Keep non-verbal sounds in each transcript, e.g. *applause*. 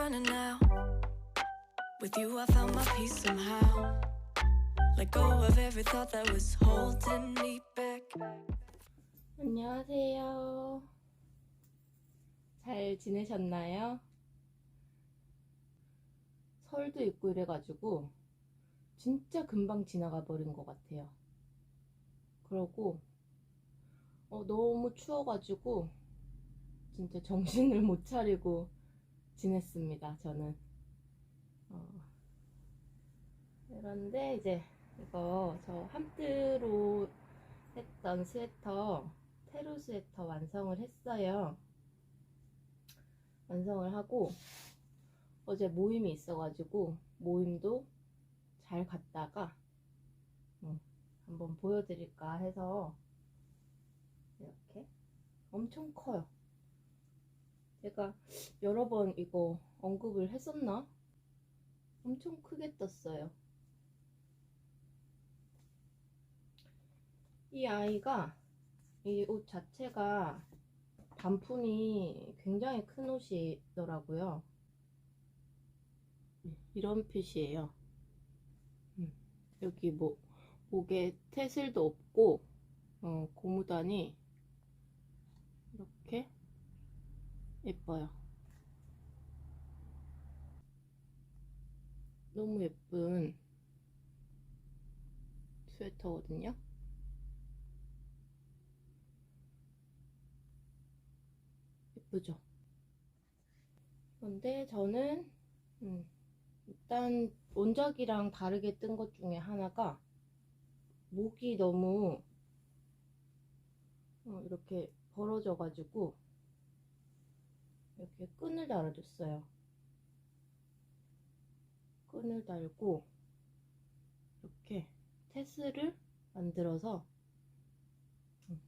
running now. With you, I found my peace somehow. Let go of every thought that was holding me back. 안녕하세요. 잘 지내셨나요? 설도 있고 이래가지고 진짜 금방 지나가 버린 것 같아요. 그러고 어, 너무 추워가지고 진짜 정신을 못 차리고 지냈습니다. 저는. 어, 그런데 이제 이거 저 함뜨로 했던 스웨터 테루 스웨터 완성을 했어요. 완성을 하고 어제 모임이 있어가지고 모임도 잘 갔다가 음, 한번 보여드릴까 해서 이렇게 엄청 커요. 제가 여러 번 이거 언급을 했었나? 엄청 크게 떴어요. 이 아이가 이 옷 자체가 반품이 굉장히 큰 옷이더라고요. 네, 이런 핏이에요. 음, 여기 뭐 목에 태슬도 없고 어, 고무단이 이렇게 예뻐요. 너무 예쁜 스웨터거든요. 예쁘죠? 근데 저는 음, 일단 원작이랑 다르게 뜬 것 중에 하나가 목이 너무 어, 이렇게 벌어져 가지고 이렇게 끈을 달아줬어요. 끈을 달고 이렇게 테스를 만들어서 음,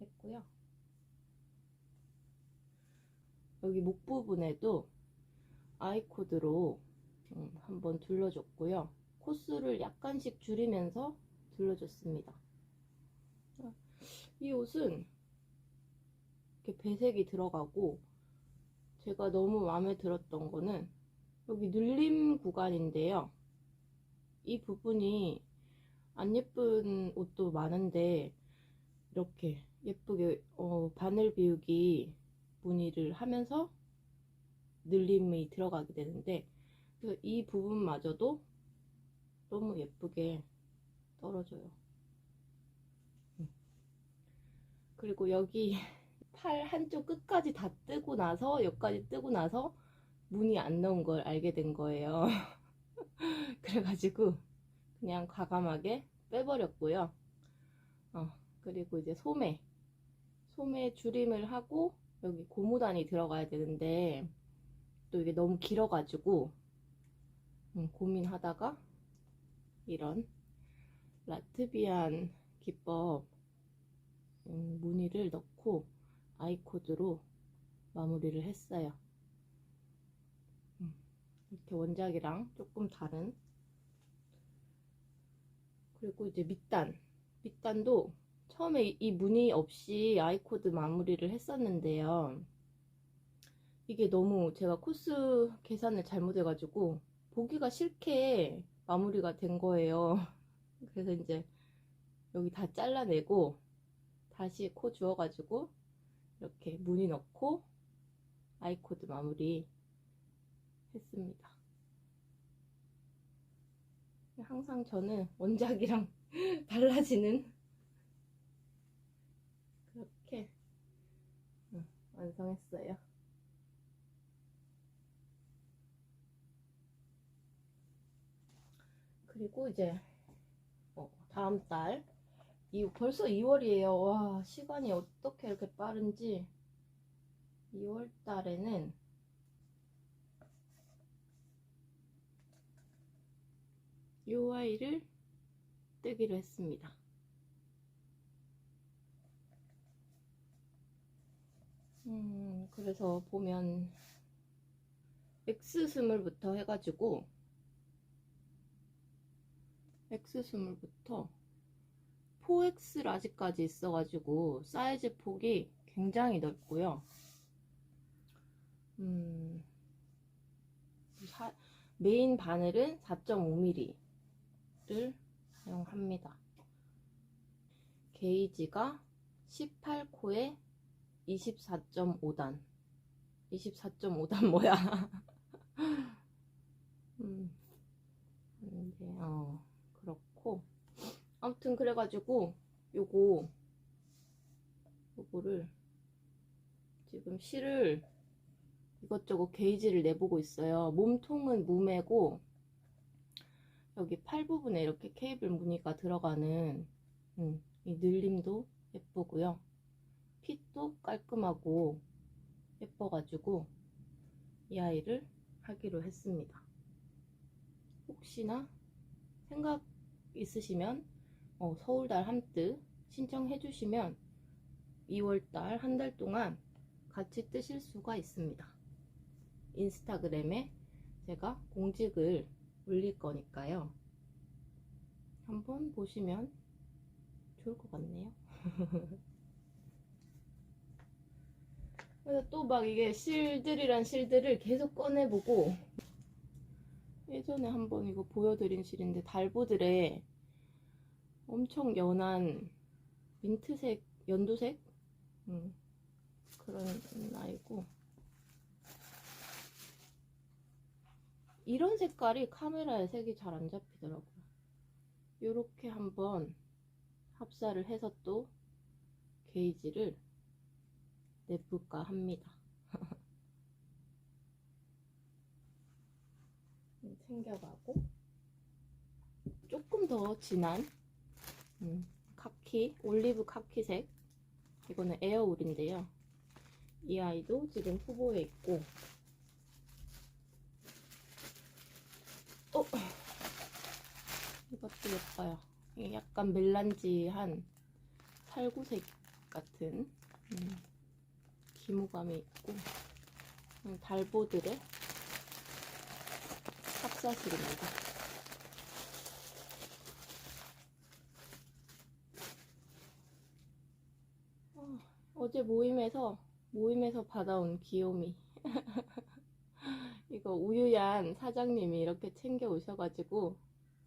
했고요. 여기 목 부분에도 아이코드로 음, 한번 둘러줬고요. 코스를 약간씩 줄이면서 둘러줬습니다. 이 옷은 이렇게 배색이 들어가고 제가 너무 마음에 들었던 거는 여기 눌림 구간인데요. 이 부분이 안 예쁜 옷도 많은데 이렇게 예쁘게 어, 바늘 비우기 무늬를 하면서 늘림이 들어가게 되는데 이 부분마저도 너무 예쁘게 떨어져요. 음. 그리고 여기 팔 한쪽 끝까지 다 뜨고 나서 여기까지 뜨고 나서 무늬 안 넣은 걸 알게 된 거예요. *laughs* 그래가지고 그냥 과감하게 빼버렸고요. 어, 그리고 이제 소매 소매 줄임을 하고 여기 고무단이 들어가야 되는데 또 이게 너무 길어가지고 음, 고민하다가 이런 라트비안 기법 음, 무늬를 넣고 아이코드로 마무리를 했어요. 음, 이렇게 원작이랑 조금 다른 그리고 이제 밑단 밑단도 처음에 이 무늬 없이 아이코드 마무리를 했었는데요. 이게 너무 제가 코스 계산을 잘못해 가지고 보기가 싫게 마무리가 된 거예요. *laughs* 그래서 이제 여기 다 잘라내고 다시 코 주워 가지고 이렇게 무늬 넣고 아이코드 마무리 했습니다. 항상 저는 원작이랑 *laughs* 달라지는 그렇게 완성했어요. 그리고 이제 어, 다음 달 이, 벌써 2월이에요. 와 시간이 어떻게 이렇게 빠른지 2월 달에는 요 아이를 뜨기로 했습니다. 음, 그래서 보면 X 스물부터 해가지고 X 스물부터 4X 라지까지 있어가지고 사이즈 폭이 굉장히 넓고요. 음, 사- 메인 바늘은 4.5mm를 사용합니다. 게이지가 18코에 24.5단. 24.5단 뭐야? *laughs* 음, 근데, 어, 그렇고. 아무튼 그래가지고, 요거, 요거를, 지금 실을 이것저것 게이지를 내보고 있어요. 몸통은 무매고, 여기 팔 부분에 이렇게 케이블 무늬가 들어가는, 음, 이 늘림도 예쁘고요. 핏도 깔끔하고 예뻐가지고 이 아이를 하기로 했습니다. 혹시나 생각 있으시면 어, 서울달 함뜨 신청해 주시면 2월달 한 달 동안 같이 뜨실 수가 있습니다. 인스타그램에 제가 공직을 올릴 거니까요. 한번 보시면 좋을 것 같네요. *laughs* 그래서 또 막 이게 실들이란 실들을 계속 꺼내보고 예전에 한번 이거 보여드린 실인데 달보들의 엄청 연한 민트색, 연두색 음, 그런 아이고 이런 색깔이 카메라에 색이 잘 안 잡히더라고요. 이렇게 한번 합사를 해서 또 게이지를 내볼까 합니다. *laughs* 챙겨가고 조금 더 진한 음, 카키, 올리브 카키색 이거는 에어울인데요. 이 아이도 지금 후보에 있고 어 이것도 예뻐요. 약간 멜란지한 살구색 같은 음, 기모감이 있고 음, 달보들의 합사실입니다. 어, 어제 모임에서 모임에서 받아온 귀요미 *laughs* 이거 우유얀 사장님이 이렇게 챙겨 오셔가지고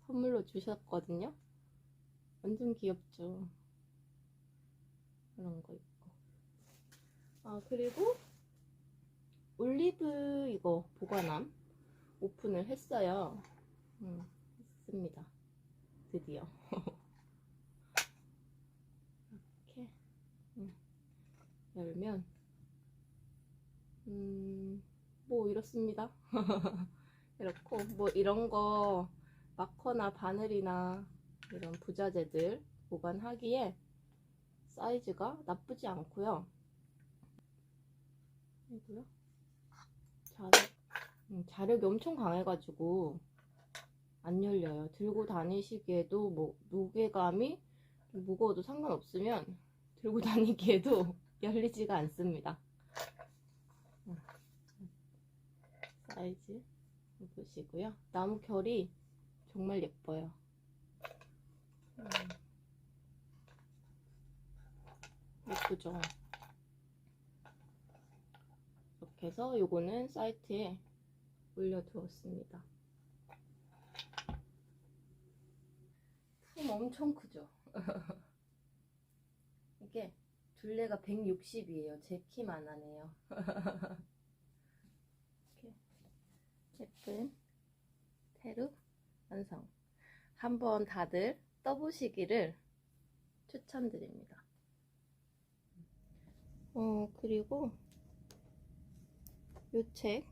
선물로 주셨거든요. 완전 귀엽죠. 그런 거 있고. 아, 그리고 올리브 이거 보관함 오픈을 했어요. 음, 했습니다. 드디어. *laughs* 이렇게 음, 열면 음, 뭐 이렇습니다. *laughs* 이렇고 뭐 이런 거 마커나 바늘이나 이런 부자재들 보관하기에 사이즈가 나쁘지 않고요. 이고요. 자력, 음, 자력이 엄청 강해가지고 안 열려요. 들고 다니시기에도 뭐 무게감이 좀 무거워도 상관없으면 들고 *laughs* 다니기에도 열리지가 않습니다. 음, 사이즈 보시고요. 나무 결이 정말 예뻐요. 음, 예쁘죠? 이렇게 해서 요거는 사이트에 올려두었습니다. 품 엄청 크죠? *laughs* 이게 둘레가 160이에요. 제 키만 하네요. *laughs* 이렇게 예쁜 테루 완성. 한번 다들 떠보시기를 추천드립니다. 어, 그리고 요 책.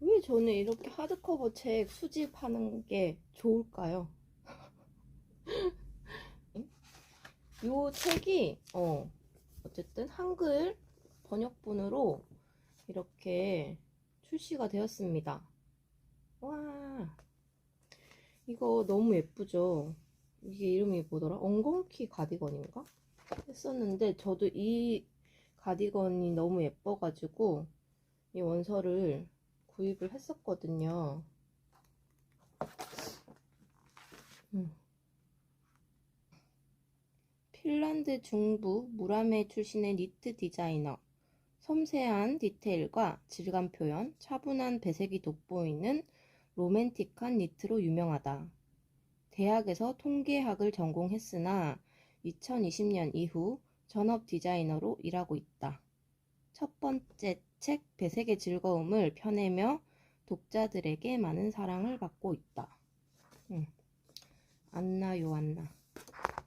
왜 저는 이렇게 하드커버 책 수집하는 게 좋을까요? *laughs* 응? 요 책이, 어, 어쨌든 한글 번역본으로 이렇게 출시가 되었습니다. 와, 이거 너무 예쁘죠? 이게 이름이 뭐더라? 엉겅키 가디건인가? 했었는데, 저도 이 가디건이 너무 예뻐가지고 이 원서를 구입을 했었거든요. 음. 핀란드 중부 무라메 출신의 니트 디자이너 섬세한 디테일과 질감 표현, 차분한 배색이 돋보이는 로맨틱한 니트로 유명하다. 대학에서 통계학을 전공했으나 2020년 이후 전업 디자이너로 일하고 있다. 첫 번째 책 배색의 즐거움을 펴내며 독자들에게 많은 사랑을 받고 있다. 음. 안나 요안나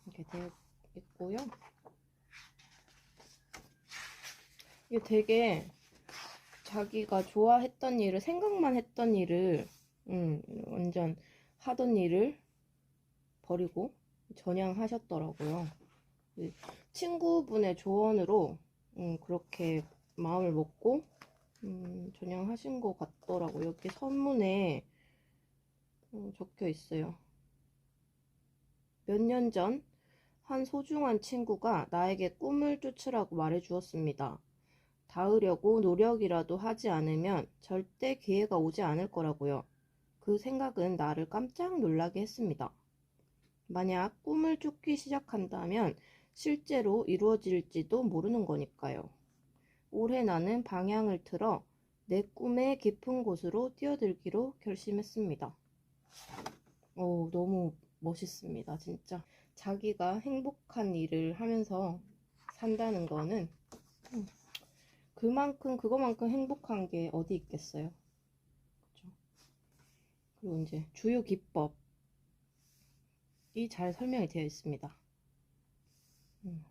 이렇게 되어 있고요. 이게 되게 자기가 좋아했던 일을 생각만 했던 일을 음, 완전 하던 일을 버리고 전향하셨더라고요. 이 친구분의 조언으로 음, 그렇게 마음을 먹고 음, 전향하신 것 같더라고요. 여기 선문에 어, 적혀 있어요. 몇 년 전 한 소중한 친구가 나에게 꿈을 쫓으라고 말해 주었습니다. 닿으려고 노력이라도 하지 않으면 절대 기회가 오지 않을 거라고요. 그 생각은 나를 깜짝 놀라게 했습니다. 만약 꿈을 쫓기 시작한다면 실제로 이루어질지도 모르는 거니까요. 올해 나는 방향을 틀어 내 꿈의 깊은 곳으로 뛰어들기로 결심했습니다. 오, 너무 멋있습니다, 진짜. 자기가 행복한 일을 하면서 산다는 거는 음, 그만큼, 그거만큼 행복한 게 어디 있겠어요. 그죠? 그리고 이제 주요 기법이 잘 설명이 되어 있습니다. 음.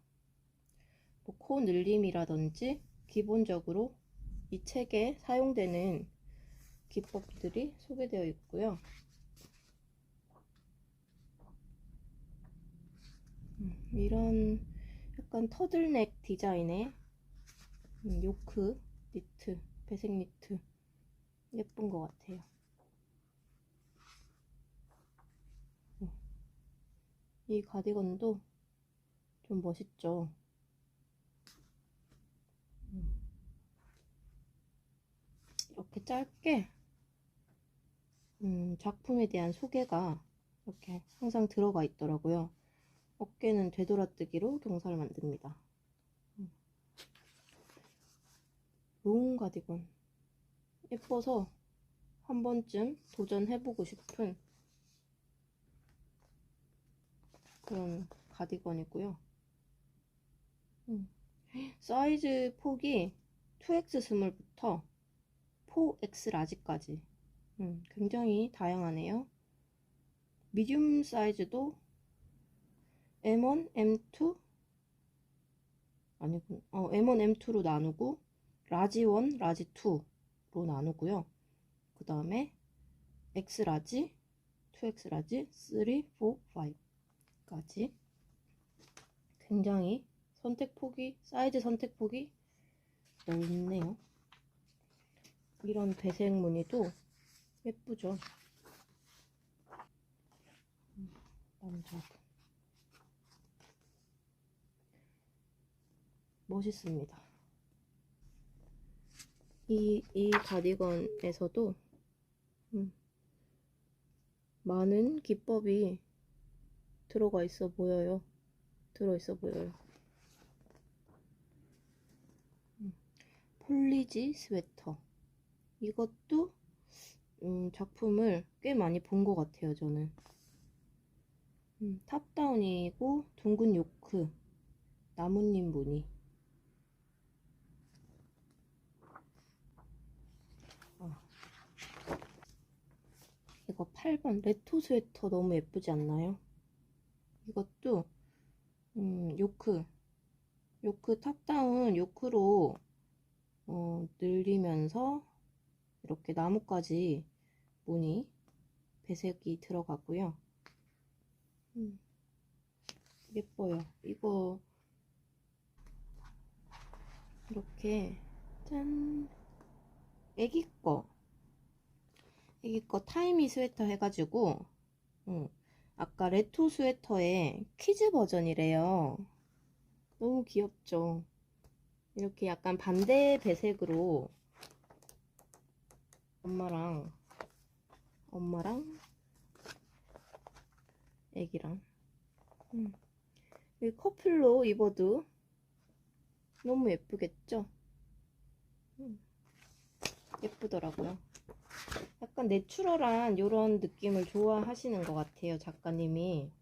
뭐코 늘림이라든지 기본적으로 이 책에 사용되는 기법들이 소개되어 있고요. 이런 약간 터들넥 디자인의 음, 요크 니트, 배색 니트 예쁜 것 같아요. 음, 이 가디건도 좀 멋있죠. 음. 이렇게 짧게 음, 작품에 대한 소개가 이렇게 항상 들어가 있더라고요. 어깨는 되돌아뜨기로 경사를 만듭니다. 음. 롱 가디건 예뻐서 한 번쯤 도전해보고 싶은 그런 가디건이고요. 음. 사이즈 폭이 2X 스몰부터 4X 라지까지 음, 굉장히 다양하네요. 미디움 사이즈도 M1, M2 아니군 어, M1, M2로 나누고 라지 1, 라지 2로 나누고요. 그 다음에 X 라지, 2X 라지, 3, 4, 5까지 굉장히 선택 폭이 사이즈 선택 폭이 넓네요. 이런 배색 무늬도 예쁘죠. 음, 남자 멋있습니다. 이, 이 가디건에서도 음, 많은 기법이 들어가 있어 보여요. 들어 있어 보여요. 음, 폴리지 스웨터. 이것도 음, 작품을 꽤 많이 본 것 같아요, 저는. 음, 탑다운이고 둥근 요크, 나뭇잎 무늬. 이거 8번 레토 스웨터 너무 예쁘지 않나요? 이것도 음, 요크 요크 탑다운 요크로 어, 늘리면서 이렇게 나뭇가지 무늬 배색이 들어가고요. 음, 예뻐요. 이거 이렇게 짠 애기 거 애기 거 타이미 스웨터 해가지고 음, 아까 레토 스웨터의 키즈 버전이래요. 너무 귀엽죠? 이렇게 약간 반대 배색으로 엄마랑 엄마랑 애기랑 음. 이 커플로 입어도 너무 예쁘겠죠? 음, 예쁘더라고요. 약간 내추럴한 이런 느낌을 좋아하시는 것 같아요, 작가님이.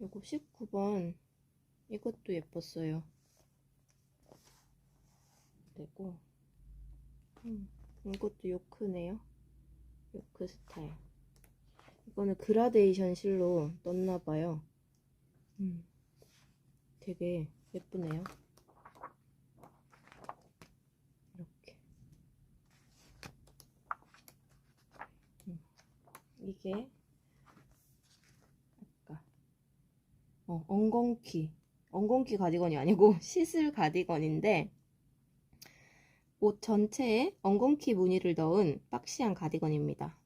요거 19번 이것도 예뻤어요. 그리고 음, 이것도 요크네요. 요크 스타일. 이거는 그라데이션 실로 떴나봐요. 음, 되게 예쁘네요. 이렇게. 음, 이게 아까 어, 엉겅퀴. 엉겅퀴 가디건이 아니고 *laughs* 시슬 가디건인데 옷 전체에 엉겅퀴 무늬를 넣은 박시한 가디건입니다.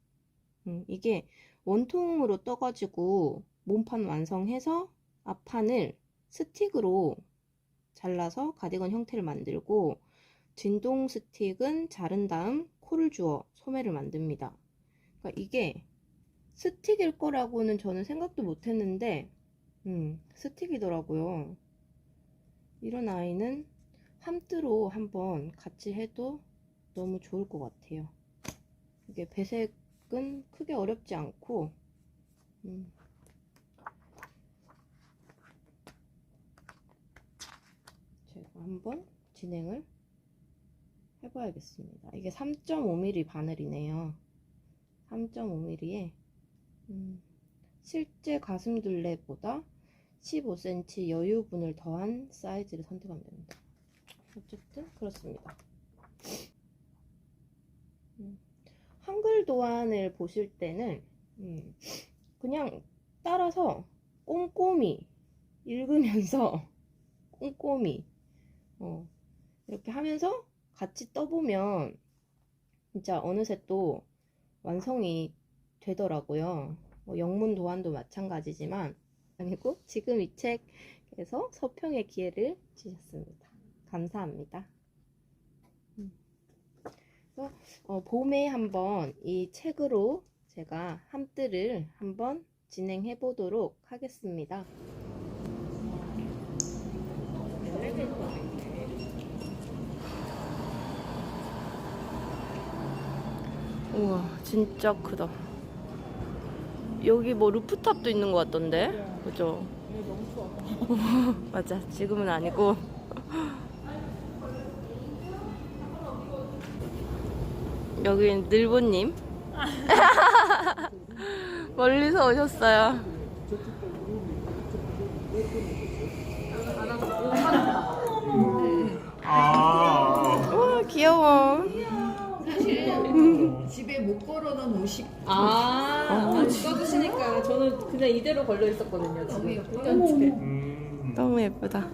음, 이게 원통으로 떠가지고 몸판 완성해서 앞판을 스틱으로 잘라서 가디건 형태를 만들고 진동 스틱은 자른 다음 코를 주어 소매를 만듭니다. 그러니까 이게 스틱일 거라고는 저는 생각도 못 했는데 음, 스틱이더라고요. 이런 아이는 함뜨로 한번 같이 해도 너무 좋을 것 같아요. 이게 배색은 크게 어렵지 않고, 음. 제가 한번 진행을 해봐야겠습니다. 이게 3.5mm 바늘이네요. 3.5mm에 음, 실제 가슴둘레보다 15cm 여유분을 더한 사이즈를 선택하면 됩니다. 어쨌든 그렇습니다. 음, 한글 도안을 보실 때는 음, 그냥 따라서 꼼꼼히 읽으면서 *laughs* 꼼꼼히 어, 이렇게 하면서 같이 떠보면 진짜 어느새 또 완성이 되더라고요. 뭐 영문 도안도 마찬가지지만 아니고 지금 이 책에서 서평의 기회를 주셨습니다. 감사합니다. 음. 그래서 어, 봄에 한번 이 책으로 제가 함뜨를 한번 진행해 보도록 하겠습니다. 우와, 진짜 크다. 여기 뭐 루프탑도 있는 것 같던데? 그죠? *laughs* 맞아, 지금은 아니고. *laughs* 여긴 늘보님. *laughs* 멀리서 오셨어요. 아, 우와, 귀여워. 못 걸어놓은 옷이 아, 써주시니까 저는 그냥 이대로 걸려 있었거든요. 너무 지금. 예쁘다. 집에 음, 너무 예쁘다.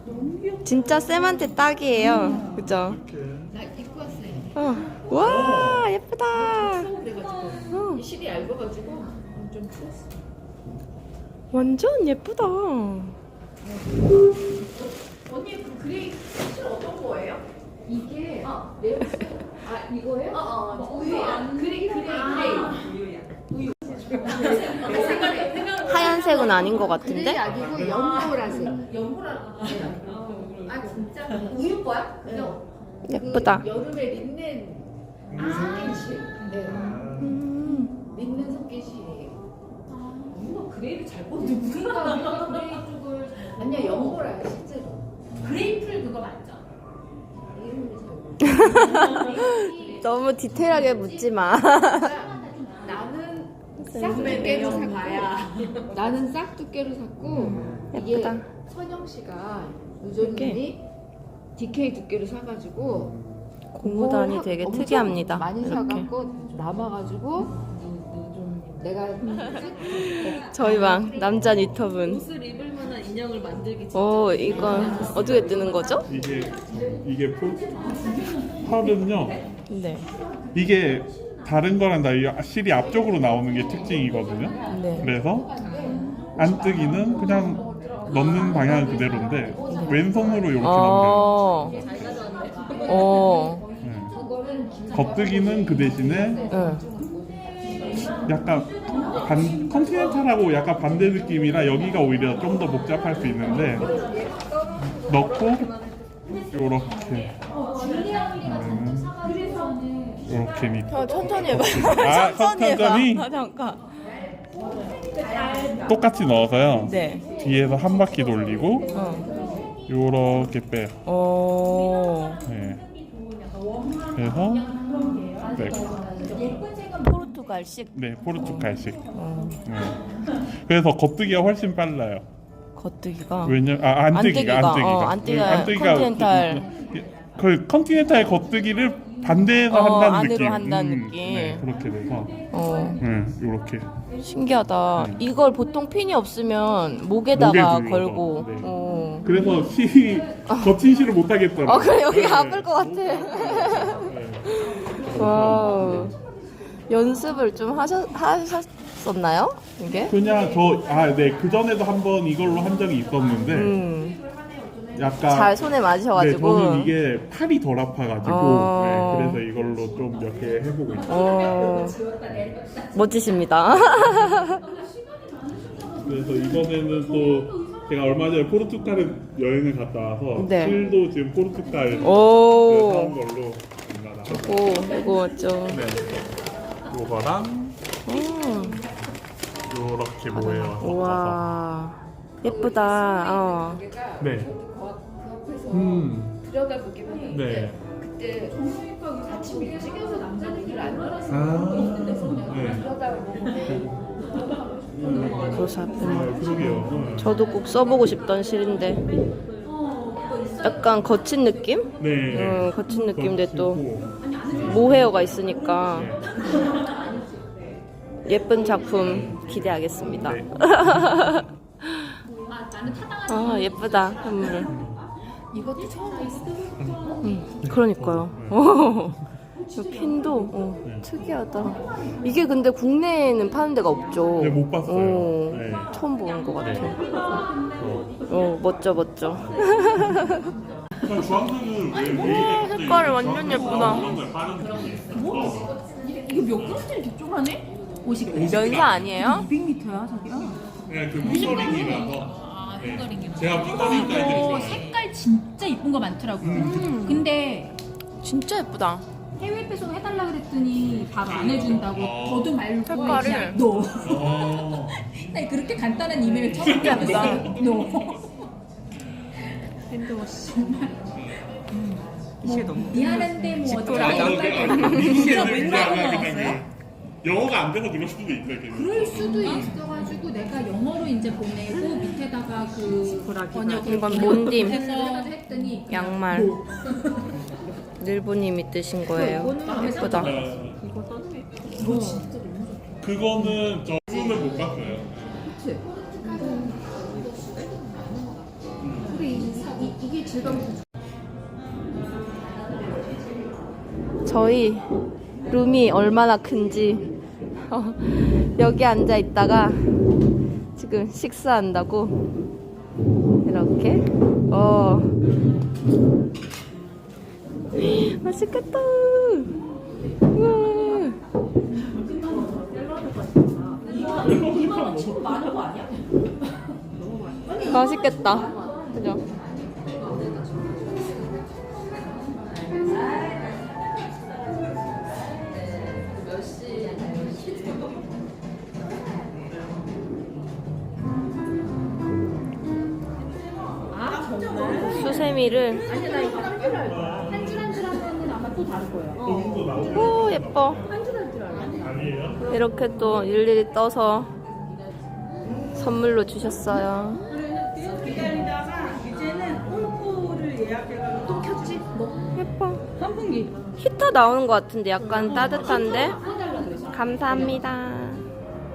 진짜 쌤한테 딱이에요. 그죠? 이렇게. 나 입고 왔어요. 어. 와, 예쁘다. 추워 그래가지고 어, 이 실이 얇아가지고 좀 추웠어. 완전 예쁘다. 언니 그 그레이 실 어떤 거예요? 이게 레오 아 이거예요? 어어 우유 그레이 그레이 그레이 하얀색은 아닌 것 같은데? 아니고 연보라색. 연보라. 아 진짜 우유 거야? 네. 예쁘다. 그 여름에 린넨 실. 네. 음, 린넨 실이에요. 우리가 그레이를 잘 뽑는데 우리가 우리가 그레이 쪽을 아니야 연보라요 실제로. 그레이플 그거 맞죠? 모르겠어요. *laughs* 너무 디테일하게 묻지 마. 나는 싹 두께로 샀고 나는 싹 두께로 샀고 이게 예쁘다. 선영 씨가 노조님이 DK 두께로 사가지고 고무단이 뭐 되게 엄청 특이합니다. 많이 이렇게. 사갖고 남아가지고 내가 저희 방 남자 니터분. 옷을 입을 인형을 만들기. 오, 이건 어떻게 뜨는 거죠? 이게 이게 폴, 펄은요. 네. 이게 다른 거랑 달리 실이 앞쪽으로 나오는 게 특징이거든요. 네. 그래서 안 뜨기는 그냥 넣는 방향은 그대로인데 왼손으로 이렇게 넣으면 어. 어. 네. 겉뜨기는 그 대신에 응. 약간 반 컨티넨탈하고 약간 반대 느낌이라 여기가 오히려 좀 더 복잡할 수 있는데 넣고 요렇게 음, 요렇게 밑 어, *laughs* 천천히 해봐. 아, 천천히? 아, 잠깐. 똑같이 넣어서요 네. 뒤에서 한 바퀴 돌리고 어. 요렇게 빼요 어. 네. 그래서 네, 포르투갈식 네 포르투갈식 어. 네. 그래서 겉뜨기가 훨씬 빨라요 겉뜨기가. 왜냐 아 안뜨기가 안뜨기가, 안뜨기가 어, 안뜨기가 컨티넨탈. 그 컨티넨탈 겉뜨기를 반대에서 어, 한다는 안으로 느낌 한다는 음, 느낌. 네 그렇게 돼서 어. 음, 요렇게 신기하다. 음. 이걸 보통 핀이 없으면 목에다가 목에 걸고. 네. 어. 그래서 시 거친 시를 못 하겠더라고요 어, 그래 여기 네. 아플 것 같아. 네. 와우. 연습을 좀 하셨, 하셨었나요? 이게? 그냥 저 아 네 그 전에도 한번 이걸로 한 적이 있었는데 음. 약간 잘 손에 네, 맞으셔가지고. 저는 이게 팔이 덜 아파가지고 어. 네, 그래서 이걸로 좀 몇 개 해보고 있어요. 어. 멋지십니다. *laughs* 그래서 이번에는 또 제가 얼마 전에 포르투갈에 여행을 갔다 와서 네. 실도 지금 포르투갈 오. 사온 걸로 나가서 오, 이거 맞죠? 네. 요거랑 음. 요렇게 모여서 우와. 예쁘다. 어. 네. 음. 네. 그때 같이 남자들이 안 놀았어. 아. 네. 고사품. 아, 그러게요. 네. 저도 꼭 써보고 싶던 실인데. 약간 거친 느낌? 네. 음, 거친 느낌인데 또. 모헤어가 있으니까 네. 예쁜 작품 기대하겠습니다. 네. 아 예쁘다 선물. 이것도 처음 봤어. 음, 그러니까요. 어. 이 핀도 어, 특이하다. 이게 근데 국내에는 파는 데가 없죠. 네, 못 봤어요. 어, 네. 처음 보는 것 같아. 어. 어, 멋져 멋져. 그냥 주황색은 왜 왜- 색깔이 완전 예쁘다. 빠른 느낌이 있어서. 이거 몇 그램짜리 개쪽하네? 50g. 연사 아니에요? 200m야 자기야. 그냥 그 핑거링이라서. 아, 네. 핑거링이라서. 제가 핑거링 깔들이 어, 좋아해요. 색깔 진짜 이쁜 거 많더라고. 근데 진짜 예쁘다. 해외 배송 해달라 그랬더니 바로 안 해준다고 어. 더도 말고 색깔을. 그냥 너. 어. *laughs* 나 그렇게 간단한 이메일 처음 받았어. 너. 뭐 미안한데 뭐? 그냥 그 영어가 안 돼서 그럴 수도 있어요. 걔는. 그럴 수도 있어가지고 내가 영어로 이제 보내고 밑에다가 그 번역을 이건 몬딤. 해서 했더니 양말. 일부님이 뜨신 거예요. 예쁘다. 그거는 저 손을 못 봤어요. 그래 저희 룸이 얼마나 큰지 어, 여기 앉아 있다가 지금 식사한다고? 이렇게? 어. 맛있겠다. 우와. 맛있겠다 수세미를 한줄 한 줄 하면은 아마 또 다를 거예요. 오 예뻐 아니에요? 이렇게 또 일일이 떠서 선물로 주셨어요 예뻐 선풍기. 히터 나오는 것 같은데 약간 따뜻한데 감사합니다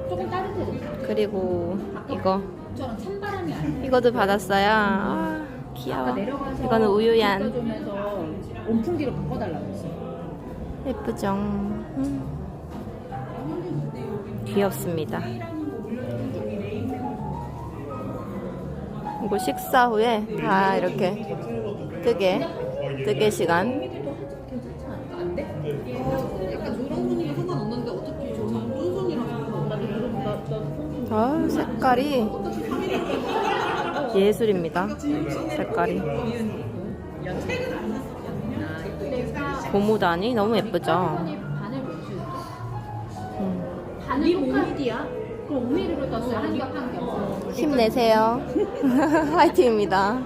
조금 따뜻해졌어. 그리고 이거 저랑 찬바람이 안 이것도 받았어요 아, 귀여워. 이거는 우유얀 온풍기로 바꿔달라고 했어. 예쁘죠? 음. 귀엽습니다. 이거 식사 후에 다 이렇게 뜨개 뜨개 시간. 아, 색깔이 예술입니다. 색깔이. 고무단이 너무 예쁘죠? 그럼 떴어요. 한겹 한 겹. 힘내세요. *laughs* 화이팅입니다.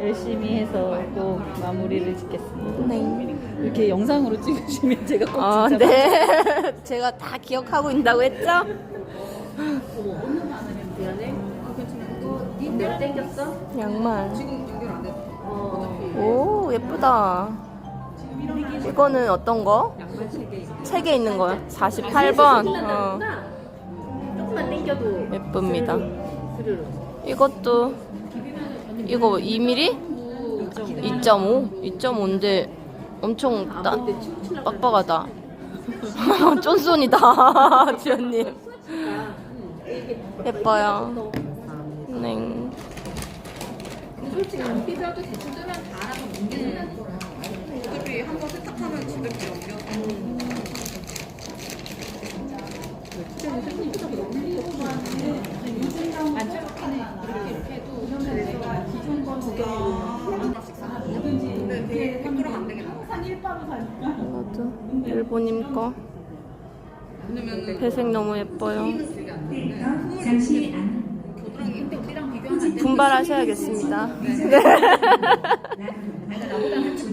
열심히 해서 꼭 마무리를 짓겠습니다. 네. 이렇게 영상으로 찍으시면 제가 꼭 아, 진짜 네. *laughs* 제가 다 기억하고 있다고 했죠? *laughs* 몇 땡겼어? 양말. 오, 예쁘다. 이거는 어떤 거? 책에 있는 거요. 48번. 어, 조금만 땡겨도 예쁩니다. 이것도 이거 2mm? 2.5? 2.5인데 엄청 따, 빡빡하다. *laughs* 쫀손이다, *laughs* 지연님. 예뻐요. 네. 근데 솔직히 안 비벼도 대충 뜨면 다 알아서 문제는 거라. 어차피 한 번 세탁하면 안 되겠다. 이것도 일본인 거. 회색 너무 예뻐요. 겨드랑이 근데 우리랑 비교하면 안 돼. 분발하셔야겠습니다.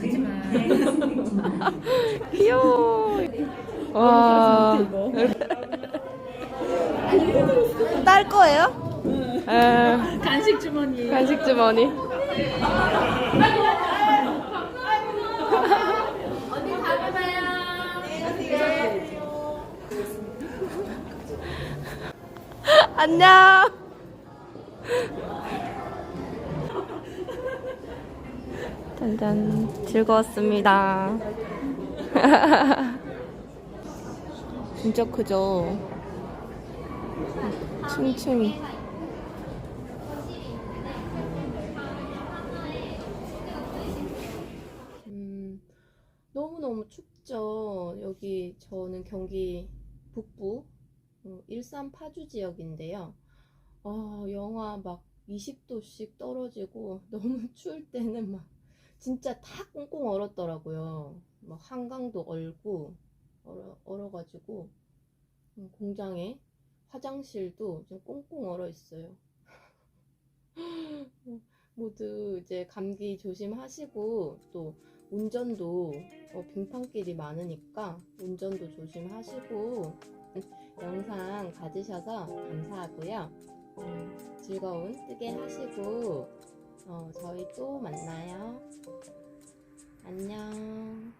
크지만. 귀여워. 와. 딸 거예요? 에, 간식 주머니. 간식 주머니. 안녕. 짠짠 즐거웠습니다. *laughs* 진짜 크죠? 층층이. 음, 너무너무 춥죠. 여기 저는 경기 북부 어, 일산 파주 지역인데요. 아, 영하 막 20도씩 떨어지고 *laughs* 너무 추울 때는 막 진짜 다 꽁꽁 얼었더라고요. 막 한강도 얼고 얼어, 얼어가지고 음, 공장에 화장실도 좀 꽁꽁 얼어 있어요. *laughs* 모두 이제 감기 조심하시고 또 운전도 어, 빙판길이 많으니까 운전도 조심하시고 영상 봐주셔서 감사하고요. 음, 즐거운 뜨개 하시고 어, 저희 또 만나요. 안녕.